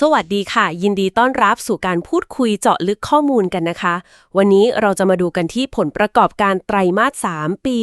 สวัสดีค่ะ ยินดีต้อนรับสู่การพูดคุยเจาะลึกข้อมูลกันนะคะ วันนี้เราจะมาดูกันที่ผลประกอบการไตรมาส 3 ปี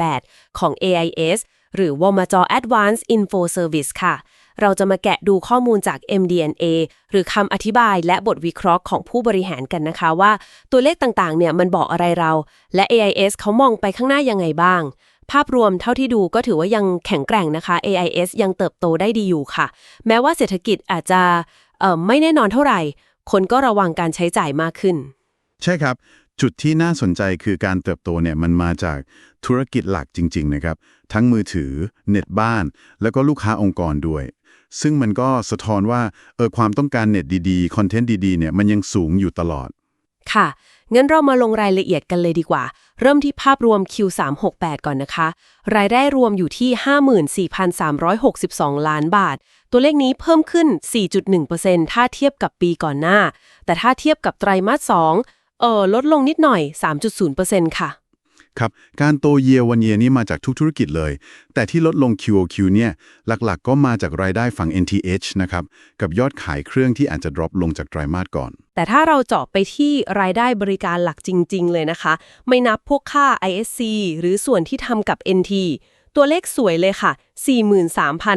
2568 ของ AIS หรือ w a m a j o Advanced Info Service ค่ะ เราจะมาแกะดูข้อมูลจาก MDNA หรือคำอธิบายและบทวิเคราะห์ของผู้บริหารกันนะคะว่า ตัวเลขต่างๆ เนี่ยมันบอกอะไรเรา และ AIS เขามองไปข้างหน้ายังไงบ้าง ภาพรวมเท่าที่ดูก็ถือว่ายังแข็งแกร่งนะคะ AIS ยังเติบโตได้ดีอยู่ค่ะ แม้ว่าเศรษฐกิจอาจจะเอ่อไม่แน่นอนเท่าไหร่ คนก็ระวังการใช้จ่ายมากขึ้น ใช่ครับ จุดที่น่าสนใจคือการเติบโตเนี่ยมันมาจากธุรกิจหลักจริง ๆ นะครับ ทั้งมือถือ เน็ตบ้าน แล้วก็ลูกค้าองค์กรด้วย ซึ่งมันก็สะท้อนว่าเออความต้องการเน็ตดีๆ คอนเทนต์ดีๆเนี่ยมันยังสูงอยู่ตลอดค่ะ งั้นเรามาลงรายละเอียดกันเลยดีกว่า เริ่มที่ภาพรวม Q368 ก่อนนะคะ รายได้รวมอยู่ที่ 54,362 ล้านบาท ตัวเลขนี้เพิ่มขึ้น 4.1%ถ้าเทียบกับปีก่อนหน้า แต่ถ้าเทียบกับไตรมาส2เออลดลงนิดหน่อย 3.0%ค่ะ ครับ การโตเยียวันเยียนี่มาจากทุกธุรกิจเลย แต่ที่ลดลง QOQ เนี่ยหลักๆ ก็มาจากรายได้ฝั่ง NTH นะครับ กับยอดขายเครื่องที่อาจจะ drop ลงจากไตรมาสก่อน แต่ถ้าเราเจาะไปที่รายได้บริการหลักจริง ๆ เลยนะคะ ไม่นับพวกค่า ISC หรือส่วนที่ทำกับ NT ตัวเลขสวยเลยค่ะ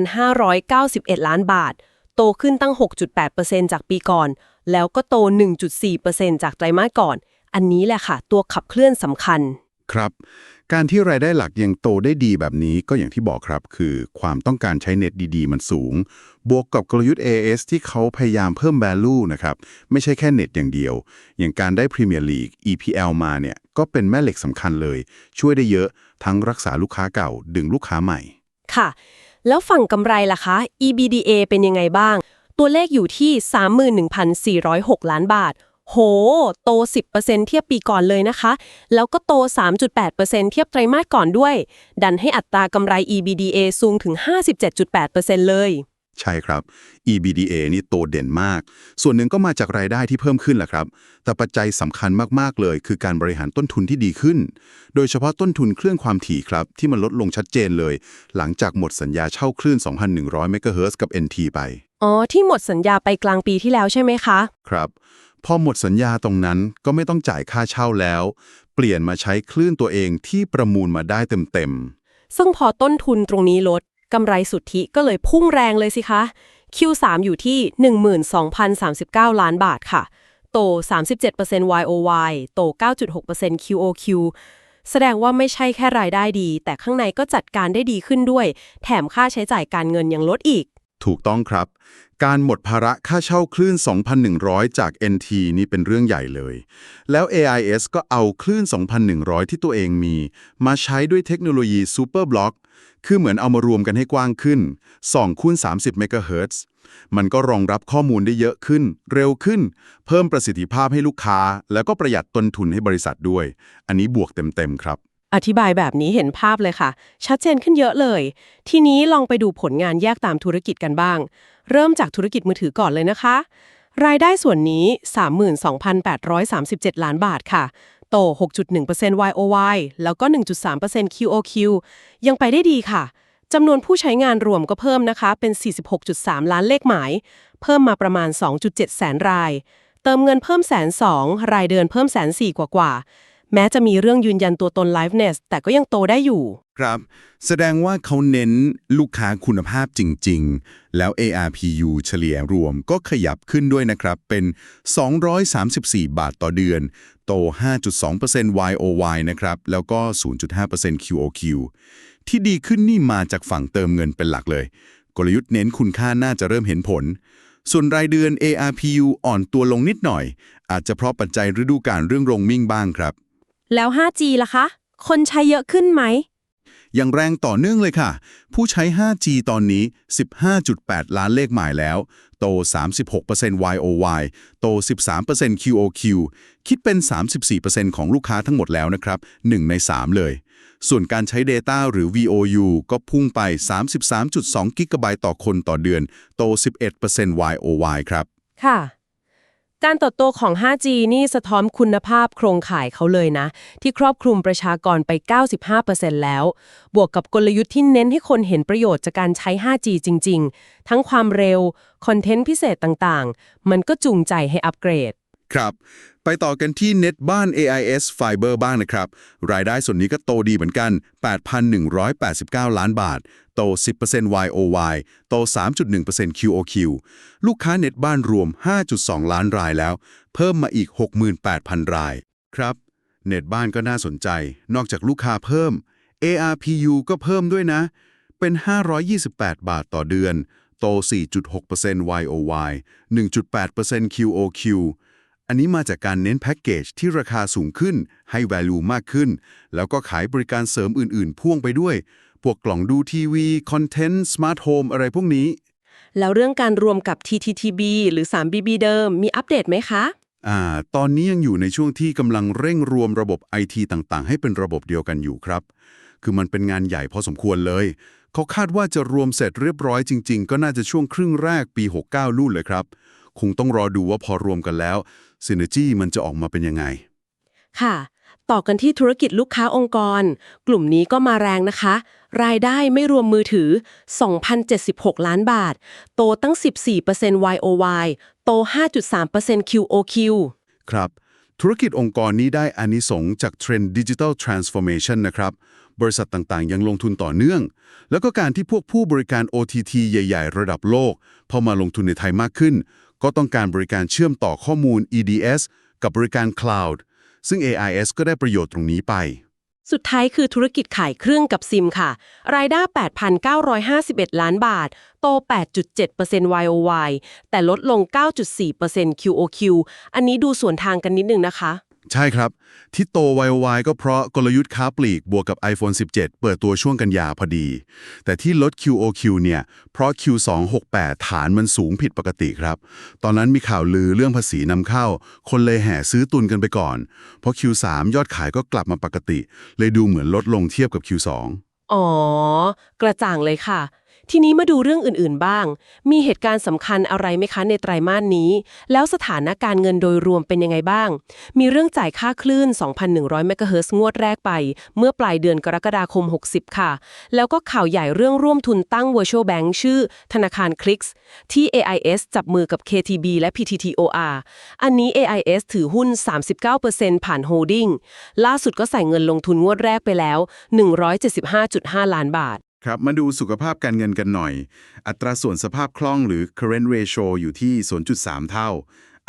43,591 ล้านบาท โตขึ้นตั้ง 6.8%จากปีก่อน แล้วก็โต 1.4%จากไตรมาสก่อน อันนี้แหละค่ะ ตัวขับเคลื่อนสำคัญ ครับ การที่รายได้หลักยังโตได้ดีแบบนี้ก็อย่างที่บอกครับ คือความต้องการใช้เน็ตดีๆ มันสูง บวกกับกลยุทธ์ AS ที่เขาพยายามเพิ่ม value นะครับ ไม่ใช่แค่เน็ตอย่างเดียว อย่างการได้ Premier League EPL มาเนี่ย ก็เป็นแม่เหล็กสำคัญเลย ช่วยได้เยอะทั้งรักษาลูกค้าเก่าดึงลูกค้าใหม่ ค่ะ แล้วฝั่งกำไรล่ะคะ EBITDA เป็นยังไงบ้าง ตัวเลขอยู่ที่ 31,406 ล้านบาท โห โต 10%เทียบปีก่อนเลยนะคะ แล้วก็โต 3.8%เทียบไตรมาสก่อนด้วย ดันให้อัตรากำไร EBITDA สูงถึง 57.8%เลย ใช่ครับ EBITDA นี่โตเด่นมาก ส่วนหนึ่งก็มาจากรายได้ที่เพิ่มขึ้นแหละครับ แต่ปัจจัยสำคัญมากๆเลย คือการบริหารต้นทุนที่ดีขึ้น โดยเฉพาะต้นทุนเครื่องความถี่ครับ ที่มันลดลงชัดเจนเลย หลังจากหมดสัญญาเช่าคลื่น 2,100 เมกะเฮิรตซ์กับ NT ไป อ๋อ ที่หมดสัญญาไปกลางปีที่แล้วใช่ไหมคะ ครับ พอหมดสัญญาตรงนั้นก็ไม่ต้องจ่ายค่าเช่าแล้ว เปลี่ยนมาใช้คลื่นตัวเองที่ประมูลมาได้เต็มๆ ซึ่งพอต้นทุนตรงนี้ลดกำไรสุทธิก็เลยพุ่งแรงเลยสิคะ Q3 อยู่ที่ 12,039 ล้านบาทค่ะ โต 37% YOY โต 9.6% QOQ แสดงว่าไม่ใช่แค่รายได้ดี แต่ข้างในก็จัดการได้ดีขึ้นด้วย แถมค่าใช้จ่ายการเงินยังลดอีก ถูกต้องครับ การหมดภาระค่าเช่าคลื่น 2,100 จาก NT นี่เป็นเรื่องใหญ่เลย แล้ว AIS ก็เอาคลื่น 2,100 ที่ตัวเองมี มาใช้ด้วยเทคโนโลยี Super Block คือเหมือนเอามารวมกันให้กว้างขึ้น 2คูณ30เมกะเฮิรตซ์มันก็รองรับข้อมูลได้เยอะขึ้น เร็วขึ้น เพิ่มประสิทธิภาพให้ลูกค้า แล้วก็ประหยัดต้นทุนให้บริษัทด้วย อันนี้บวกเต็มๆครับ อธิบายแบบนี้เห็นภาพเลยค่ะ ชัดเจนขึ้นเยอะเลย ทีนี้ลองไปดูผลงานแยกตามธุรกิจกันบ้าง เริ่มจากธุรกิจมือถือก่อนเลยนะคะ รายได้ส่วนนี้ 32,837 ล้านบาทค่ะ โต 6.1% YOY แล้วก็ 1.3% QOQ ยังไปได้ดีค่ะจำนวนผู้ใช้งานรวมก็เพิ่มนะคะ เป็น 46.3 ล้านเลขหมาย เพิ่มมาประมาณ 2.7 แสนราย เติมเงินเพิ่มแสนสองรายเดือนเพิ่มแสนสี่กว่ากว่า แม้จะมีเรื่องยืนยันตัวตน Liveness แต่ก็ยังโตได้อยู่ ครับ แสดงว่าเขาเน้นลูกค้าคุณภาพจริง ๆ แล้ว ARPU เฉลี่ยรวมก็ขยับขึ้นด้วยนะครับ เป็น 234 บาทต่อเดือน โต 5.2% YOY นะครับ แล้วก็ 0.5% QOQ ที่ดีขึ้นนี่มาจากฝั่งเติมเงินเป็นหลักเลย กลยุทธ์เน้นคุณค่าน่าจะเริ่มเห็นผล ส่วนรายเดือน ARPU อ่อนตัวลงนิดหน่อย อาจจะเพราะปัจจัยฤดูกาลเรื่องโรงมิ่งบ้างครับ แล้ว 5G ล่ะคะ คนใช้เยอะขึ้นไหม อย่างแรงต่อเนื่องเลยค่ะ ผู้ใช้ 5G ตอนนี้ 15.8 ล้านเลขหมายแล้ว โต 36% YOY โต 13% QOQ คิดเป็น 34%ของลูกค้าทั้งหมดแล้วนะครับ 1 ใน 3 เลย ส่วนการใช้ Data หรือ VOU ก็พุ่งไป 33.2 กิกะไบต์ต่อคนต่อเดือน โต 11% YOY ครับ ค่ะ การเติบโตของ 5G นี่สะท้อนคุณภาพโครงข่ายเขาเลยนะ ที่ครอบคลุมประชากรไป 95%แล้ว บวกกับกลยุทธ์ที่เน้นให้คนเห็นประโยชน์จากการใช้ 5G จริง ๆ ทั้งความเร็ว คอนเทนต์พิเศษต่างๆ มันก็จูงใจให้อัปเกรด ครับ ไปต่อกันที่เน็ตบ้าน AIS Fiber บ้างนะครับ รายได้ส่วนนี้ก็โตดีเหมือนกัน 8,189 ล้านบาท โต 10% YOY โต 3.1% QOQ ลูกค้าเน็ตบ้านรวม 5.2 ล้านรายแล้ว เพิ่มมาอีก 68,000 ราย ครับ เน็ตบ้านก็น่าสนใจ นอกจากลูกค้าเพิ่ม ARPU ก็เพิ่มด้วยนะ เป็น 528 บาทต่อเดือน โต 4.6% YOY 1.8% QOQ อันนี้มาจากการเน้นแพ็กเกจที่ราคาสูงขึ้น ให้ value มากขึ้น แล้วก็ขายบริการเสริมอื่นๆ พ่วงไปด้วย พวกกล่องดูทีวี คอนเทนต์ สมาร์ทโฮมอะไรพวกนี้ แล้วเรื่องการรวมกับ TTTB หรือ 3BB เดิม มีอัปเดตไหมคะ อ่า ตอนนี้ยังอยู่ในช่วงที่กำลังเร่งรวมระบบ IT ต่างๆ ให้เป็นระบบเดียวกันอยู่ครับ คือมันเป็นงานใหญ่พอสมควรเลย เขาคาดว่าจะรวมเสร็จเรียบร้อยจริง ๆ ก็น่าจะช่วงครึ่งแรกปี 69นู่นเลยครับ คงต้องรอดูว่าพอรวมกันแล้ว Synergy มันจะออกมาเป็นยังไง ค่ะ ต่อกันที่ธุรกิจลูกค้าองค์กร กลุ่มนี้ก็มาแรงนะคะ รายได้ไม่รวมมือถือ 2,076 ล้านบาท โตตั้ง 14% YOY โต 5.3% QOQ ครับ ธุรกิจองค์กรนี้ได้อานิสงส์จากเทรนด์ Digital Transformation นะครับ บริษัทต่างๆ ยังลงทุนต่อเนื่อง แล้วก็การที่พวกผู้บริการ OTT ใหญ่ ๆ ระดับโลกพอมาลงทุนในไทยมากขึ้น ก็ต้องการบริการเชื่อมต่อข้อมูล EDS กับบริการ Cloud ซึ่ง AIS ก็ได้ประโยชน์ตรงนี้ไป สุดท้ายคือธุรกิจขายเครื่องกับซิมค่ะ รายได้ 8,951 ล้านบาท โต 8.7% YOY แต่ลดลง 9.4% QOQ อันนี้ดูส่วนทางกันนิดนึงนะคะ ใช่ครับ ที่โต YOY ก็เพราะกลยุทธ์ค้าปลีกบวกกับ iPhone 17 เปิดตัวช่วงกันยาพอดี แต่ที่ลด QOQ เนี่ย เพราะ Q268 ฐานมันสูงผิดปกติครับ ตอนนั้นมีข่าวลือเรื่องภาษีนำเข้า คนเลยแห่ซื้อตุนกันไปก่อน เพราะ Q3 ยอดขายก็กลับมาปกติ เลยดูเหมือนลดลงเทียบกับ Q2 อ๋อ กระจ่างเลยค่ะ ทีนี้มาดูเรื่องอื่นๆบ้าง มีเหตุการณ์สำคัญอะไรไหมคะในไตรมาสนี้ แล้วสถานการณ์เงินโดยรวมเป็นยังไงบ้าง มีเรื่องจ่ายค่าคลื่น 2,100 เมกะเฮิรตซ์งวดแรกไป เมื่อปลายเดือนกรกฎาคม 60 ค่ะ แล้วก็ข่าวใหญ่เรื่องร่วมทุนตั้ง Virtual Bank ชื่อ ธนาคารคลิกส์ที่ AIS จับมือกับ KTB และ PTTOR อันนี้ AIS ถือหุ้น 39%ผ่านโฮลดิ้งล่าสุดก็ใส่เงินลงทุนงวดแรกไปแล้ว 175.5 ล้านบาท ครับ มาดูสุขภาพการเงินกันหน่อย อัตราส่วนสภาพคล่องหรือ current ratio อยู่ที่ 0.3 เท่า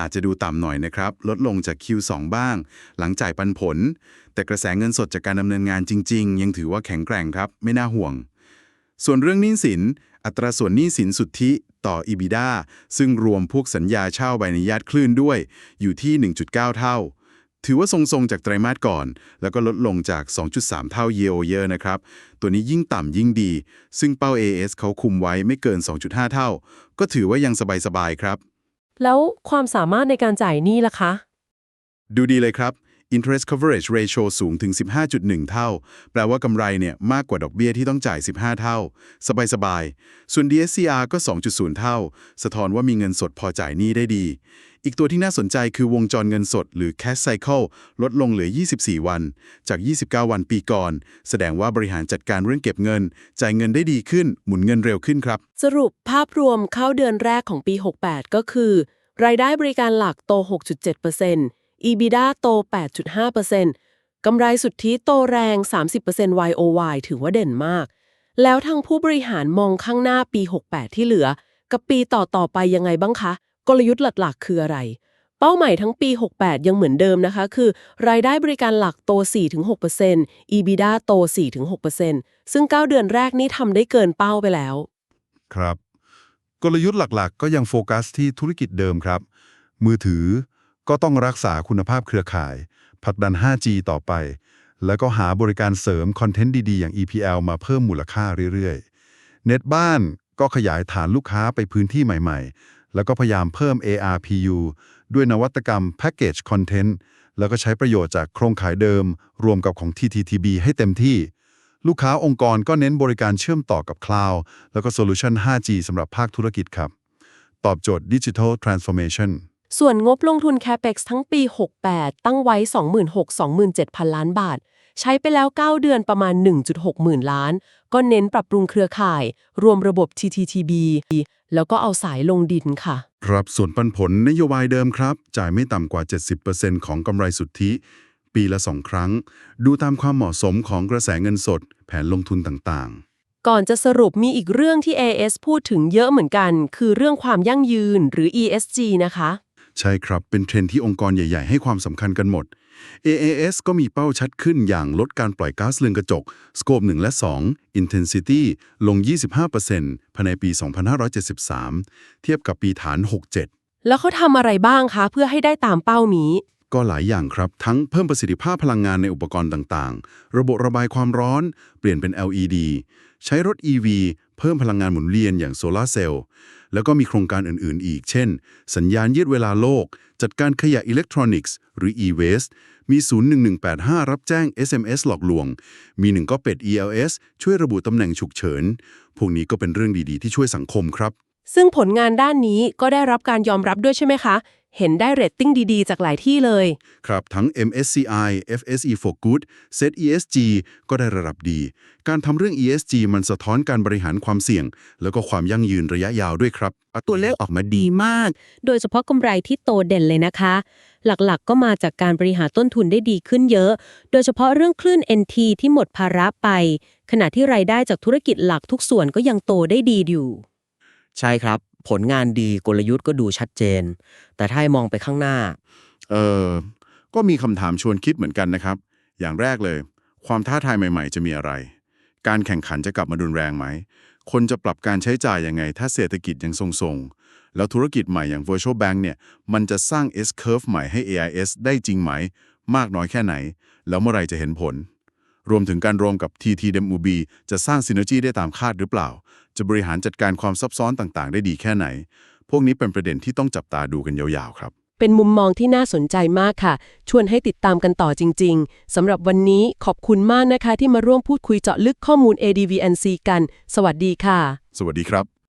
อาจจะดูต่ำหน่อยนะครับ ลดลงจาก Q2 บ้าง หลังจ่ายปันผล แต่กระแสเงินสดจากการดำเนินงานจริง ๆ ยังถือว่าแข็งแกร่งครับ ไม่น่าห่วง ส่วนเรื่องหนี้สิน อัตราส่วนหนี้สินสุทธิต่อ EBITDA ซึ่งรวมพวกสัญญาเช่าใบอนุญาตคลื่นด้วย อยู่ที่ 1.9 เท่า ถือว่าทรงๆ จากไตรมาสก่อน แล้วก็ลดลงจาก 2.3 เท่า year over year นะครับ ตัวนี้ยิ่งต่ำยิ่งดี ซึ่งเป้า AS เขาคุมไว้ไม่เกิน 2.5 เท่า ก็ถือว่ายังสบายๆ ครับ แล้วความสามารถในการจ่ายหนี้ล่ะคะ ดูดีเลยครับ interest coverage ratio สูงถึง 15.1 เท่า แปลว่ากำไรเนี่ยมากกว่าดอกเบี้ยที่ต้องจ่าย 15 เท่า สบายๆ ส่วน DSCR ก็ 2.0 เท่า สะท้อนว่ามีเงินสดพอจ่ายหนี้ได้ดี อีกตัวที่น่าสนใจคือวงจรเงินสดหรือ cash cycle ลดลงเหลือ 24 วัน จาก 29 วันปีก่อน แสดงว่าบริหารจัดการเรื่องเก็บเงิน จ่ายเงินได้ดีขึ้น หมุนเงินเร็วขึ้นครับ สรุปภาพรวมเข้าเดือนแรกของปี 68 ก็คือ รายได้บริการหลักโต 6.7% EBITDA โต 8.5%กำไรสุทธิโตแรง 30% YOY ถือว่าเด่นมาก แล้วทางผู้บริหารมองข้างหน้าปี 68 ที่เหลือ กับปีต่อต่อๆไปยังไงบ้างคะ กลยุทธ์หลักๆ คืออะไร เป้าหมายทั้งปี 68 ยังเหมือนเดิมนะคะ คือ รายได้บริการหลักโต 4-6% EBITDA โต 4-6%ซึ่ง 9 เดือนแรกนี้ทำได้เกินเป้าไปแล้ว ครับ กลยุทธ์หลักๆ ก็ยังโฟกัสที่ธุรกิจเดิมครับ มือถือ ก็ต้องรักษาคุณภาพเครือข่ายผลักดัน 5G ต่อไป แล้วก็หาบริการเสริมคอนเทนต์ดี ๆ อย่าง EPL มาเพิ่มมูลค่าเรื่อยๆ เน็ตบ้านก็ขยายฐานลูกค้าไปพื้นที่ใหม่ๆ แล้วก็พยายามเพิ่ม ARPU ด้วยนวัตกรรม Package Content แล้วก็ใช้ประโยชน์จากโครงข่ายเดิม รวมกับของ TTTB ให้เต็มที่ ลูกค้าองค์กรก็เน้นบริการเชื่อมต่อกับ Cloud แล้วก็โซลูชัน 5G สำหรับภาคธุรกิจครับ ตอบโจทย์ Digital Transformation ส่ วนงบลงทุน CAPEX ทั้งปี 68 ตั้งไว้ 26,27,000 ล้านบาท ใช้ไปแล้ว 9 เดือนประมาณ 1.6 หมื่นล้าน ก็เน้นปรับปรุงเครือข่าย รวมระบบ TTTB แล้วก็เอาสายลงดินค่ะ ครับส่วนปันผลนโยบายเดิมครับ จ่ายไม่ต่ำกว่า 70%ของกำไรสุทธิ ปีละ 2 ครั้ง ดูตามความเหมาะสมของกระแสเงินสด แผนลงทุนต่างก่อนจะสรุปมีอีกเรื่องที่ AS พูดถึงเยอะเหมือนกัน คือเรื่องความยั่งยืนหรือ ESG นะคะๆ ใช่ครับ เป็นเทรนด์ที่องค์กรใหญ่ ๆ ให้ความสำคัญกันหมด AAS ก็มีเป้าชัดขึ้นอย่างลดการปล่อยก๊าซเรือนกระจก Scope 1และ 2 Intensity ลง 25%ภายในปี 2573 เทียบกับปีฐาน 67 แล้วเขาทำอะไรบ้างคะเพื่อให้ได้ตามเป้านี้ ก็หลายอย่างครับ ทั้งเพิ่มประสิทธิภาพพลังงานในอุปกรณ์ต่างๆ ระบบระบายความร้อน เปลี่ยนเป็น LED ใช้รถ EV เพิ่มพลังงานหมุนเวียนอย่างโซลาร์เซลล์แล้วก็มีโครงการอื่นๆ อีก เช่น สัญญาณยืดเวลาโลก จัดการขยะอิเล็กทรอนิกส์ หรือ e-waste มี 01185 รับแจ้ง SMS หลอกลวง มีหนึ่งก็เป็ด ELS ช่วยระบุตำแหน่งฉุกเฉิน พวกนี้ก็เป็นเรื่องดีๆ ที่ช่วยสังคมครับ ซึ่งผลงานด้านนี้ก็ได้รับการยอมรับด้วยใช่ไหมคะ เห็นได้เรตติ้งดีๆ จากหลายที่เลย ครับทั้ง MSCI FSE for Good Set ESG ก็ได้ระดับดี การทำเรื่อง ESG มันสะท้อนการบริหารความเสี่ยง แล้วก็ความยั่งยืนระยะยาวด้วยครับตัวเลขออกมาดีมาก โดยเฉพาะกำไรที่โตเด่นเลยนะคะ หลักๆ ก็มาจากการบริหารต้นทุนได้ดีขึ้นเยอะ โดยเฉพาะเรื่องคลื่น NT ที่หมดภาระไป ขณะที่รายได้จากธุรกิจหลักทุกส่วนก็ยังโตได้ดีอยู่ ใช่ครับ ผลงานดีกลยุทธ์ก็ดูชัดเจน แต่ถ้ามองไปข้างหน้า เออก็มีคำถามชวนคิดเหมือนกันนะครับ อย่างแรกเลย ความท้าทายใหม่ ๆ จะมีอะไร การแข่งขันจะกลับมารุนแรงไหม คนจะปรับการใช้จ่ายยังไง ถ้าเศรษฐกิจยังทรงๆ แล้วธุรกิจใหม่อย่าง Virtual Bank เนี่ย มันจะสร้าง S curve ใหม่ให้ AIS ได้จริงไหม มากน้อยแค่ไหน แล้วเมื่อไรจะเห็นผล รวมถึงการรวมกับ TTMUB จะสร้าง Synergy ได้ตามคาดหรือเปล่า จะบริหารจัดการความซับซ้อนต่างๆ ได้ดีแค่ไหน พวกนี้เป็นประเด็นที่ต้องจับตาดูกันยาวๆครับ เป็นมุมมองที่น่าสนใจมากค่ะ ชวนให้ติดตามกันต่อจริง ๆสำหรับวันนี้ขอบคุณมากนะคะที่มาร่วมพูดคุยเจาะลึกข้อมูล ADVNC กัน สวัสดีค่ะ สวัสดีครับ